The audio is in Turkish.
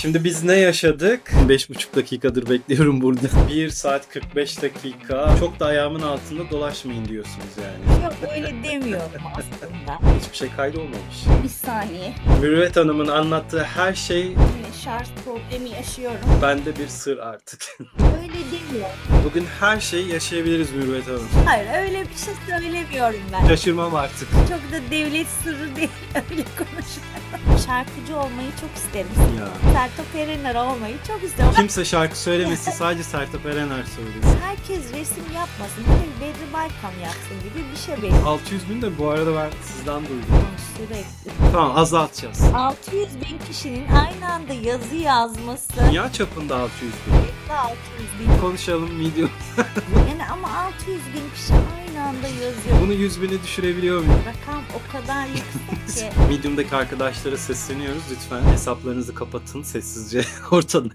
Şimdi biz ne yaşadık? 5,5 dakikadır bekliyorum burada. 1 saat 45 dakika. Çok da ayağımın altında dolaşmayın diyorsunuz yani. Yok öyle demiyorum aslında. Hiçbir şey kaydolmamış. Bir saniye. Mürüvvet Hanım'ın anlattığı her şey şarj problemi yaşıyorum. bende bir sır artık. Öyle demiyorum. Bugün her şeyi yaşayabiliriz Mürüvvet Hanım. Hayır öyle bir şey söylemiyorum ben. Şaşırmam artık. Çok da devlet sırrı değil öyle konuşuyorum. Şarkıcı olmayı çok isterim. Ya. Sertab Erener olmayı çok isterim. Kimse şarkı söylemesin sadece Sertab Erener söylesin. Herkes resim yapmasın. Bir Bedri Baykam yapsın gibi bir şey benim. 600 bin de bu arada ben sizden duydum. Sürekli. Tamam azaltacağız. 600 bin kişinin aynı anda yazı yazması. Dünya çapında 600 bin. Sürekli 600 bin. Konuşalım video. Yani ama 600 bin kişi aynı anda yazıyor. Bunu 100 bine düşürebiliyor muyum? Rakam o kadar yüksek ki. Medium'daki arkadaşlara sesleniyoruz. Lütfen hesaplarınızı kapatın sessizce ortadan